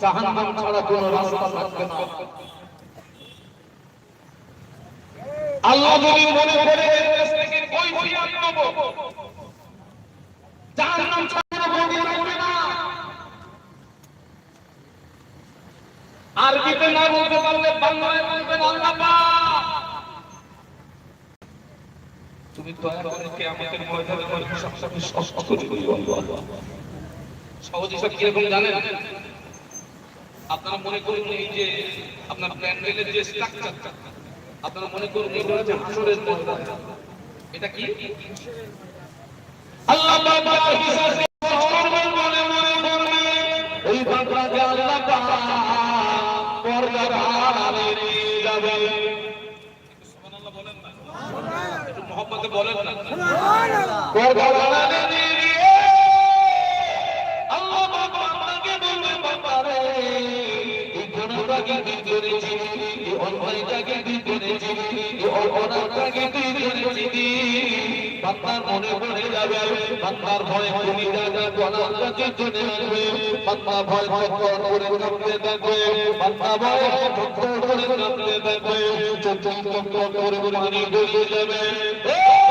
জাহান্নাম ছাড়া কোনো রাস্তা থাকবে না। আল্লাহ যদি মনে করে আরবিতে না বলতে পারলে বাংলায় বলবেন আল্লাহ তুমি দয়া করে কে আমাদের ময়দানে আমার সবসাথে সস্ত করে দিও সহজ হিসাব কীরকম জানেন? আপনারা মনে করুন এই যে আপনার প্যান্ডেলের যে স্ট্রাকচার আপনারা মনে করুন এটা হচ্ছে হাসরের ময়দান এটা কি? আল্লাহ হিসাব সর্বময় মনে মনে করবে ওই বান্দাকে আল্লাহ নিয়ে যাবে। সুবহানাল্লাহ বলেন না। একটু মোহাম্মদে বলেন না। নিয়ে তুই করেছিস এই অন্যায়টাকে তুই করেছিস এই অপরাধটাকে তুই করেছিস বান্দার মনে পড়ে যাবে, বান্দার ভয় তুমি জায়গা গলার কাছে চলে আসবে বান্দা ভয় ভক্কর করে কাঁপতে থাকবে বান্দা ভয় ভক্কর করে কাঁপতে থাকবে চোখ চোখ করে পানি গড়িয়ে যাবে এই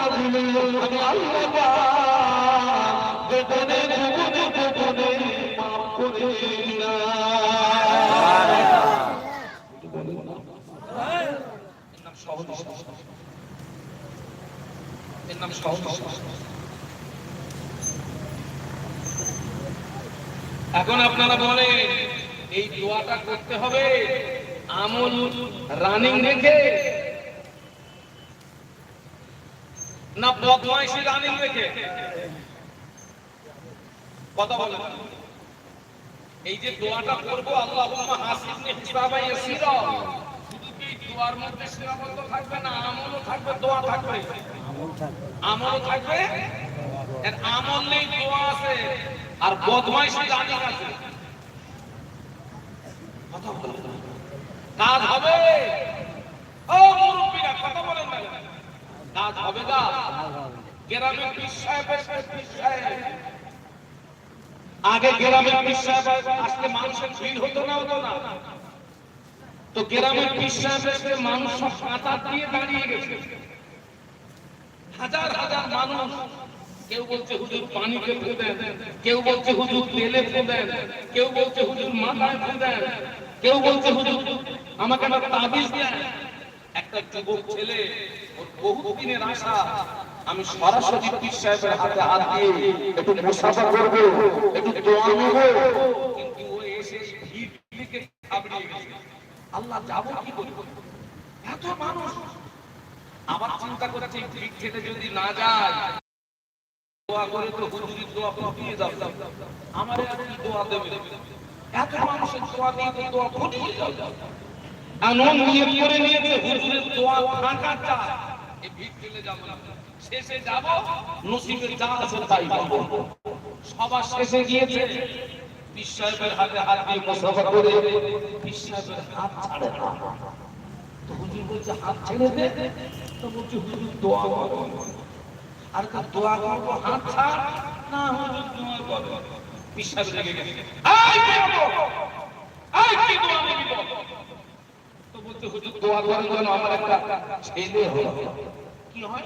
এখন আপনারা বলেন এই দোয়াটা করতে হবে। আমল রানিং রেখে না বদমাইশি রানিং রেখে কথা এই যে দোয়াটা করব হাসিবনি ইয়াসিরা শুধু কি দোয়ার মধ্যে সীমাবদ্ধ থাকবে না আমলও থাকবে দোয়া থাকবে? আমলও থাকবে? এর আমল নেই দোয়া আছে আর বদমাইশি আছে। কথা কাজ হবে ও মুরব্বীরা কথা বলেন না কাজ হবে না গ্রামের পীর সাহেবের পীর সাহেব আগে গ্রামের সাহেব আসলে মানুষের ভিড় হতো না হতো না। তো গ্রামের সাহেব এসে মানুষ সব দিয়ে দাঁড়িয়ে গেছে। হাজার হাজার মানুষ, কেউ বলছে হুজুর পানিতে কেউ বলছে হুজুর তেলে কেউ বলছে হুজুর মাথায় কেউ বলছে হুজুর আমাকে একটা একটা যুবক ছেলে বহু দিনের আশা আমি সরাসরি পীর সাহেবের হাতে হাত দিয়ে একটু মুসাফা করব, একটু দোয়া নেব। কিন্তু ও এসে ভিড় লিখে থাবড়িয়ে গেছে। আল্লাহ যাব কি করে? এত মানুষ। আবার চিন্তা করেছে ভিড় ঠেলে যদি না যায়, দোয়া করে তো হুজুরির দোয়া ফুটিয়ে দাও। আমার কি দোয়া দেবে? এত মানুষের দোয়া দিয়ে তো দোয়া ফুটিয়ে দাও। এমন নিয়ত করে নিয়েছে, হুজুরের দোয়া ফাঁকা চায় এই ভিড় ঠেলে যাব না। শেষে যাব নসিবে যা আছে তাই পাবো সবার শেষে গিয়েছে পীর হাতে হাত দিয়ে মুসাফা করে পীর হাত ছাড়ে না। তো হুজুর বলছে হাত ছেড়ে দে তো বলছে হুজুর দোয়া করো। আর কার দোয়া করব হাত ছাড় না হুজুর দোয়া করো। পীর সাহেব গেছে। এই কি হলো? কি দোয়া নিবি তো বলছে হুজুর দোয়া করার জন্য আমার একটা ছেলে হলো। কি হয়।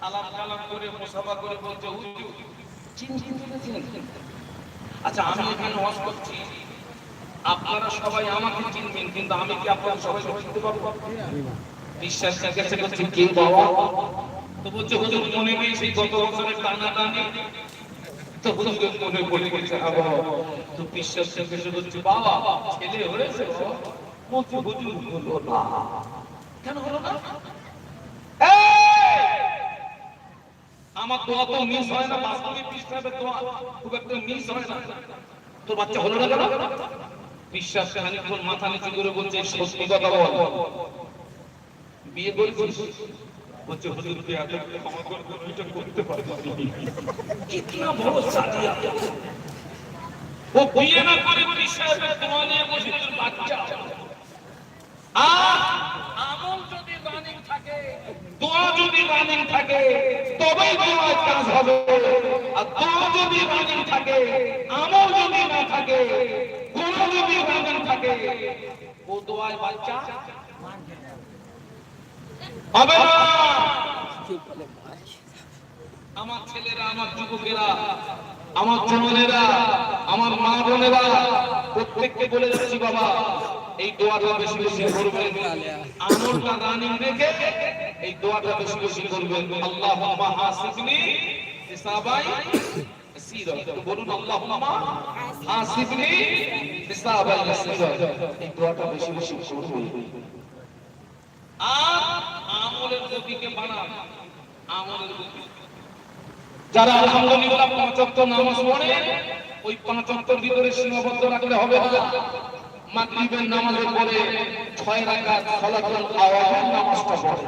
সালাম কালাম করে, মুসাফা করে বলছে, হুজুর আচ্ছা আমি এখানে ওয়াজ করছি। আপনারা সবাই আমাকে চিনবেন, কিন্তু আমি কি আপনারা সবাই চিনতে পারব? বিশ্বাস জিজ্ঞাসা করছি কে বাবা? তো বলছে, হুজুর, মনে নেই সেই গত বছরের টানা টানি তো হুজুরের মনে পড়ে গেছে আবার। তো বিশ্বাস জিজ্ঞাসা করছি বাবা, ছেলে হয়েছে? বলছে, হুজুর, হলো না। কেন হলো না? আমার দোয়া তো মিস হয় না বাস্তবে পৃষ্ঠাবে দোয়া খুব একটা মিস হয় না। তোর বাচ্চা হলো না কেন? বিশ্বাস খানিকক্ষণ মাথা নিচু করে বলছে সত্যি কথা বল। বিয়ে করেছিস? বিশ্বাসের আমল যদি দোয়া যদি রানিং থাকে, তবেই দোয়ার কাজ হবে। আর দোয়া যদি রানিং থাকে, আমল যদি না থাকে কোন যদি রানিং থাকে, ও বাচ্চা হবে না। আমার ছেলেরা, আমার যুবকেরা, আমার যুবনেরা, আমার মা বোনেরা, প্রত্যেককে বলে যাচ্ছি, বাবা, এই দোয়াটা বেশি বেশি করবেন রানিং রেখে এই দোয়াটা বেশি বেশি করবেন। আল্লাহুম্মা হাসিবনি হিসাবাই যারা নামাজ পড়ে, ওই পাঁচ ভিতরে সীমাবদ্ধ রাখলে হবে না। নামাজের পরে ছয় রাকাত সালাতুল নামাজটা পড়ে।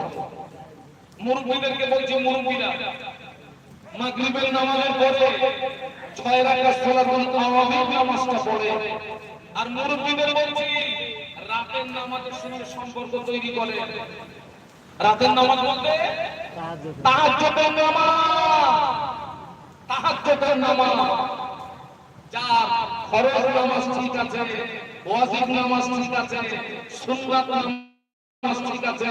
মুরব্বিদেরকে বলছি, মুরব্বিরা, মাগরিবের নামাজের পরে ছয় রাকাত সালাতুল আওয়ামের নামাজটা পড়ে। আর মুরব্বিদের বলছি, রাতের নামাজের সঙ্গে সম্পর্ক তৈরি করে। রাতের নামাজ বলতে, তাহাজ্জুদের নামাজ তাহাজ্জুদের নামাজ। যার ফরজ নামাজ ঠিক আছে, ওয়াজিব নামাজ ঠিক আছে, সুন্নাত নামাজ ঠিক আছে